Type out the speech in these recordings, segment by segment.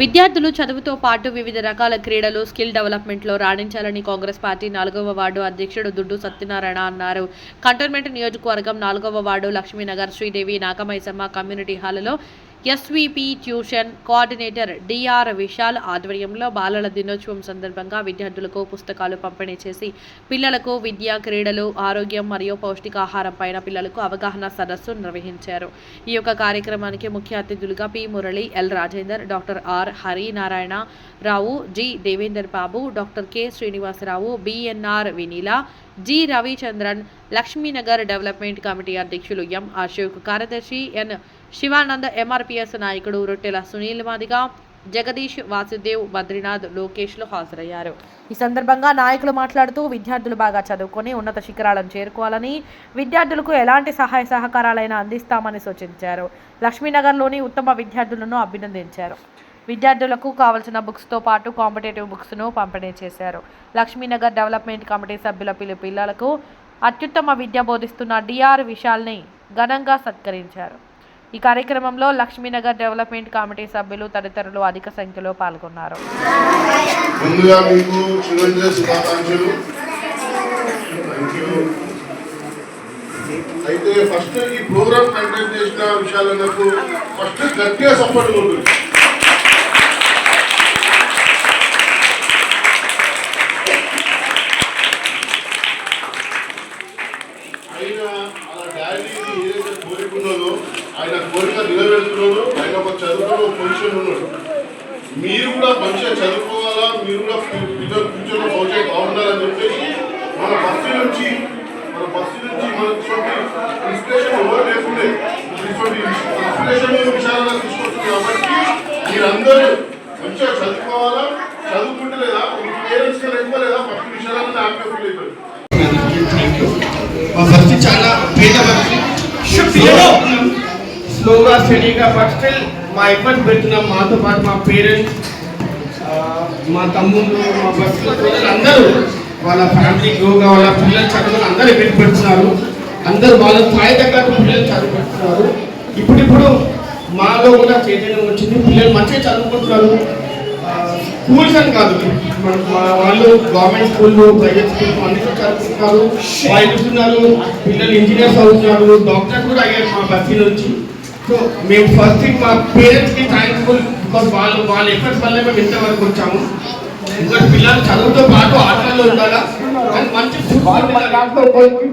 విద్యార్థులు చదువుతో పాటు వివిధ రకాల క్రీడలు స్కిల్ డెవలప్మెంట్లో రాణించాలని కాంగ్రెస్ పార్టీ నాలుగవ వార్డు అధ్యక్షుడు దుడ్డు సత్యనారాయణ అన్నారు. కంటోన్మెంట్ నియోజకవర్గం నాలుగవ వార్డు లక్ష్మీనగర్ శ్రీదేవి నాగమైసమ్మ కమ్యూనిటీ హాల్లో SVP tuition coordinator DR Vishal ఆధ్వర్యంలో బాలల దినోత్సవం సందర్భంగా విద్యార్థులకు పుస్తకాలు పంపిణీ చేసి పిల్లలకు విద్య క్రీడలు ఆరోగ్యం మరియు పౌష్టికాహారం పైన పిల్లలకు అవగాహన సదస్సు నిర్వహించారు. ఈ యొక్క కార్యక్రమానికి ముఖ్య అతిథులుగా P. Murali L. Rajender doctor R. Harinarayana Rao G. Devender Babu doctor K. Srinivasarao BNR Vineela G. Ravichandran Lakshminagar development committee అధ్యక్షులు ఎం. అశోక్ కార్యదర్శి ఎన్. శివానంద్ ఎంఆర్పిఎస్ నాయకుడు రొట్టెల సునీల్ మాదిగా జగదీష్ వాసుదేవ్ బద్రీనాథ్ లోకేష్లు హాజరయ్యారు. ఈ సందర్భంగా నాయకులు మాట్లాడుతూ విద్యార్థులు బాగా చదువుకొని ఉన్నత శిఖరాలను చేరుకోవాలని విద్యార్థులకు ఎలాంటి సహాయ సహకారాలైనా అందిస్తామని సూచించారు. లక్ష్మీనగర్లోని ఉత్తమ విద్యార్థులను అభినందించారు. విద్యార్థులకు కావలసిన బుక్స్తో పాటు కాంపిటేటివ్ బుక్స్ను పంపిణీ చేశారు. లక్ష్మీనగర్ డెవలప్మెంట్ కమిటీ సభ్యుల పిలు పిల్లలకు అత్యుత్తమ విద్య బోధిస్తున్న డిఆర్ విశాల్ని ఘనంగా సత్కరించారు. ఈ కార్యక్రమంలో లక్ష్మీనగర్ డెవలప్మెంట్ కమిటీ సభ్యులు తదితరులు అధిక సంఖ్యలో పాల్గొన్నారు. ముందుగా మీకు అయితే ఫస్ట్ ఈ ప్రోగ్రామ్ కండక్ట్ చేసిన విషయాలకు ఫస్ట్ గట్టిగా సపోర్ట్ ఉంటుంది ఆయన అలా డాడీకి ఏదైతే కోరిక ఉన్నదో ఆయన కోరిక నిలబెడుతున్నాడు ఆయన ఒక చదువుకున్న పొజిషన్ ఉన్నాడు. మీరు కూడా మంచిగా చదువుకోవాలా? మీరు కూడా పిల్లలు ఫ్యూచర్లో భవిష్యత్తు బాగుండాలని చెప్పేసి మన బస్సు నుంచి మన బస్సు నుంచి మనకి ఇన్స్పిరేషన్ ఎవరు లేకుండే. ఇన్స్పిరేషన్ విషయాలను తీసుకొస్తుంది కాబట్టి మీరందరూ మంచిగా చదువుకోవాలా? చదువుకుంటే లేదా? మీ పేరెంట్స్ ఎక్కువ లేదా? ఫస్ట్ విషయాలను హ్యాపీగా ఫీల్ మా ఫస్ట్ చాలా పేద వ్యక్తి స్లోగా స్టడీగా బట్ స్టిల్ మా ఎఫర్ట్స్ పెట్టిన మాతో పాటు మా పేరెంట్స్ మా తమ్ముళ్ళు మా బస్సులో పిల్లలు అందరూ వాళ్ళ ఫ్యామిలీ యోగా వాళ్ళ పిల్లలు చదువులు అందరూ ఎఫెక్ట్ పెడుతున్నారు అందరూ వాళ్ళ స్థాయి తగ్గట్టు పిల్లలు చదువుకుంటున్నారు. ఇప్పుడిప్పుడు మాలో కూడా చైతన్యం వచ్చింది. పిల్లలు మంచిగా చదువుకుంటున్నారు. స్కూల్స్ అని కాదు. మా- వాళ్ళు గవర్నమెంట్ స్కూళ్ళు ప్రైవేట్ స్కూల్ అన్ని చదువుకుంటున్నారు. వాళ్ళు పిల్లలు ఇంజనీర్స్ అవుతున్నారు. డాక్టర్ కూడా అయ్యారు మా బస్సీ నుంచి. సో మేము ఫస్ట్ థింగ్ మా పేరెంట్స్కి థ్యాంక్ఫుల్ బికాస్ వాళ్ళు వాళ్ళ ఎఫర్ట్స్ వల్ల మేము ఇంతవరకు వచ్చాము. ఇంకా పిల్లలు చదువుతో పాటు ఆటల్లో ఉండాలా? కానీ మంచి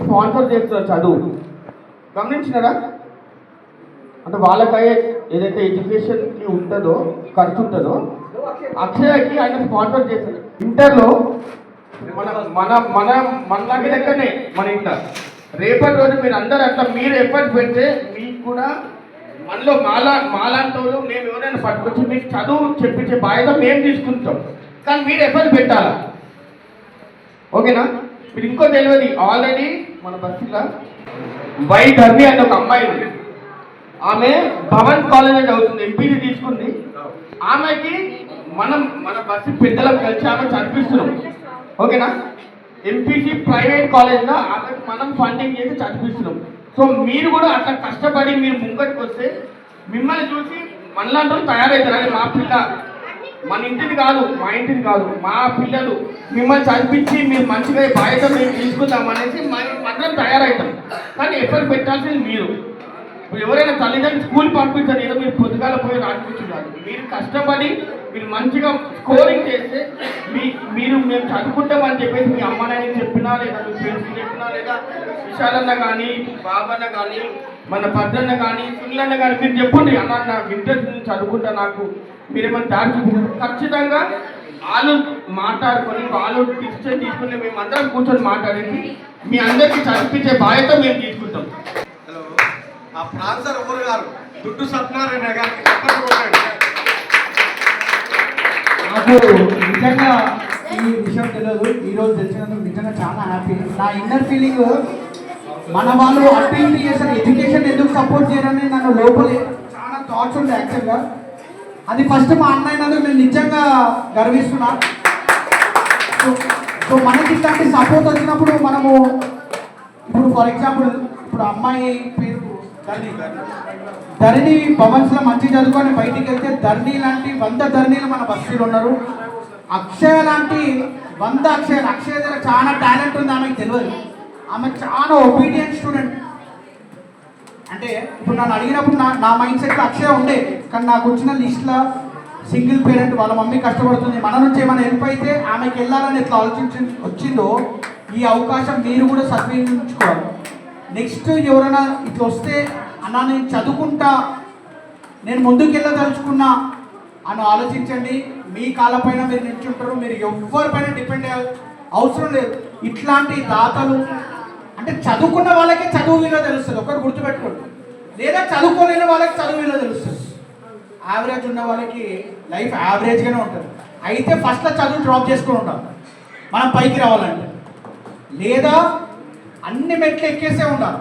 స్పాన్సర్ చేస్తున్నారు చదువు. గమనించినారా? అంటే వాళ్ళకయ్యే ఏదైతే ఎడ్యుకేషన్కి ఉంటుందో ఖర్చు ఉంటుందో అక్షయకి ఆయన స్పాన్సర్ చేశాడు ఇంటర్లో మన మన మన మనలాంటి దగ్గరనే మన ఇంట్లో రేపటి రోజు మీరు అందరూ అట్లా మీరు ఎఫర్ట్ పెడితే మీకు కూడా మనలో మాలా మాలాంటి వాళ్ళు మేము ఎవరైనా పట్టుకొచ్చి మీకు చదువు చెప్పించే బాధ్యత మేము తీసుకుంటాం. కానీ మీరు ఎఫర్ట్ పెట్టాలా? ఓకేనా? మీరు ఇంకో తెలియదు. ఆల్రెడీ మన బస్సులో వై ధర్మి అనే ఒక అమ్మాయి ఉంది. ఆమె భవన్ కాలేజ్ అవుతుంది ఎంపీసీ తీసుకుంది. ఆమెకి మనం మన బస్సు పెద్దలకు కలిసి ఆమె చదివిస్తున్నాం. ఓకేనా? ఎంపీసీ ప్రైవేట్ కాలేజ్లో ఆమెకు మనం ఫండింగ్ చేసి చదివిస్తున్నాం. సో మీరు కూడా అట్లా కష్టపడి మీరు ముంగటికి వస్తే మిమ్మల్ని చూసి మనలాంటి వాళ్ళు తయారవుతారు అరే మా పిల్ల. మన ఇంటిది కాదు మా ఇంటిది కాదు మా పిల్లలు మిమ్మల్ని చదివించి మీరు మంచిగా బాధ్యత మేము తీసుకుందాం అనేసి మనం మనం తయారవుతాం కానీ ఎఫర్ట్ పెట్టాల్సింది మీరు. ఇప్పుడు ఎవరైనా తల్లిదండ్రులు స్కూల్ పంపించారు ఏదో మీరు పొద్దుగాల పోయి రాసిపించున్నారు మీరు కష్టపడి మీరు మంచిగా స్కోరింగ్ చేస్తే మీ మీరు మేము చదువుకుంటామని చెప్పేసి మీ అమ్మ నాయన చెప్పినా లేదా మీ ఫ్రెండ్స్ చెప్పినా లేదా విశాలన్న కానీ బాబన్న కానీ మన పద్దన్న కానీ సునీలన్న కానీ మీరు చెప్పండి అన్న నాకు ఇంట్రెస్ట్ నేను చదువుకుంటా నాకు మీరేమైనా దారి చూపించారు ఖచ్చితంగా వాళ్ళు మాట్లాడుకొని వాళ్ళు డిసిషన్ తీసుకుని మేము అందరం కూర్చొని మాట్లాడేసి మీ అందరికీ చదివించే బాధ్యత మేము తీసుకుంటాం. హలో ఆ ప్రాన్సర్ ఎవరు గారు దుడ్డు సత్యనారాయణ గారికి నాకు నిజంగా ఈ విషయం తెలియదు ఈరోజు తెలిసినందుకు నిజంగా చాలా హ్యాపీ నా ఇన్నర్ ఫీలింగ్ మన వాళ్ళు అటు ఇటు చేశారు ఎడ్యుకేషన్ ఎందుకు సపోర్ట్ చేయాలని నన్ను లోపలే చాలా థాట్స్ ఉండే యాక్చువల్గా అది ఫస్ట్ మా అన్న నేను నిజంగా గర్విస్తున్నా. సో సో మనకి ఇట్లాంటి సపోర్ట్ వచ్చినప్పుడు మనము ఇప్పుడు ఫర్ ఎగ్జాంపుల్ ఇప్పుడు అమ్మాయి పేరు ధరణి భవన్స్లో మంచి చదువుకొని బయటికి వెళ్తే ధరణి లాంటి వంద ధరణిలు మన బస్తీలు ఉన్నారు. అక్షయ లాంటి వంద అక్షయ అక్షయ దగ్గర చాలా టాలెంట్ ఉంది ఆమెకు తెలియదు. ఆమె చాలా ఒబీడియంట్ స్టూడెంట్ అంటే ఇప్పుడు నన్ను అడిగినప్పుడు నా నా మైండ్ సెట్లో అక్షయ ఉండే కానీ నాకు వచ్చిన లిస్ట్లో సింగిల్ పేరెంట్ వాళ్ళ మమ్మీ కష్టపడుతుంది. మన నుంచి ఏమైనా హెల్ప్ అయితే ఆమెకి వెళ్ళాలని ఎట్లా ఆలోచించి వచ్చిందో ఈ అవకాశం మీరు కూడా సద్వినియోగించుకోవాలి. నెక్స్ట్ ఎవరైనా ఇట్లా వస్తే అన్న నేను చదువుకుంటా నేను ముందుకు వెళ్ళదలుచుకున్నా అని ఆలోచించండి. మీ కాళ్ళపైన మీరు నిల్చుంటారు మీరు ఎవరిపైన డిపెండ్ అవసరం లేదు. ఇట్లాంటి దాతలు అంటే చదువుకున్న వాళ్ళకే చదువు విలువ తెలుస్తుంది. ఒకటి గుర్తుపెట్టుకోండి. లేదా చదువుకోలేని వాళ్ళకి చదువు విలువ తెలుస్తుంది. యావరేజ్ ఉన్న వాళ్ళకి లైఫ్ యావరేజ్గానే ఉంటుంది. అయితే ఫస్ట్లో చదువు డ్రాప్ చేసుకొని ఉంటాం మనం పైకి రావాలంటే. లేదా అన్ని మెట్లు ఎక్కేసే ఉండాలి.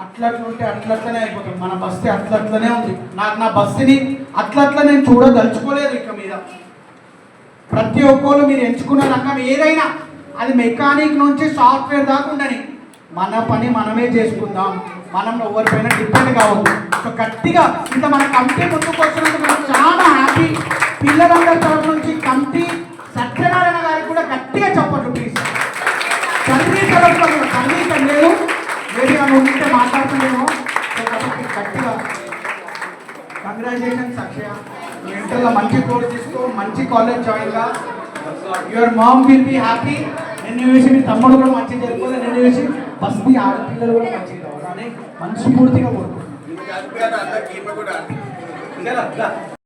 అట్లట్లా ఉంటే అట్లట్లనే అయిపోతుంది. మన బస్తీ అట్లట్లనే ఉంది. నాకు నా బస్సుని అట్లట్ల నేను చూడదలుచుకోలేదు ఇక మీద. ప్రతి ఒక్కరు మీరు ఎంచుకున్న రంగం ఏదైనా అది మెకానిక్ నుంచి సాఫ్ట్వేర్ దాకా ఉండని మన పని మనమే చేసుకుందాం. మనం ఎవరిపైన డిపెండ్ కావద్దు. సో గట్టిగా ఇంత మన కమిటీ ముందుకు వచ్చినందుకు మనం చాలా హ్యాపీ. పిల్లలందరి తరఫు నుంచి కమిటీ సత్యనారాయణ మంచి college జాయిన్గా your mom will be happy నిన్ను వేసి మీ తమ్ముడు కూడా మంచి జరిగిపోతే నిన్ను వేసి బస్తీ ఆడపిల్లలు కూడా మంచిగా కావాలని మనస్ఫూర్తిగా కోరుకుంటున్నాను.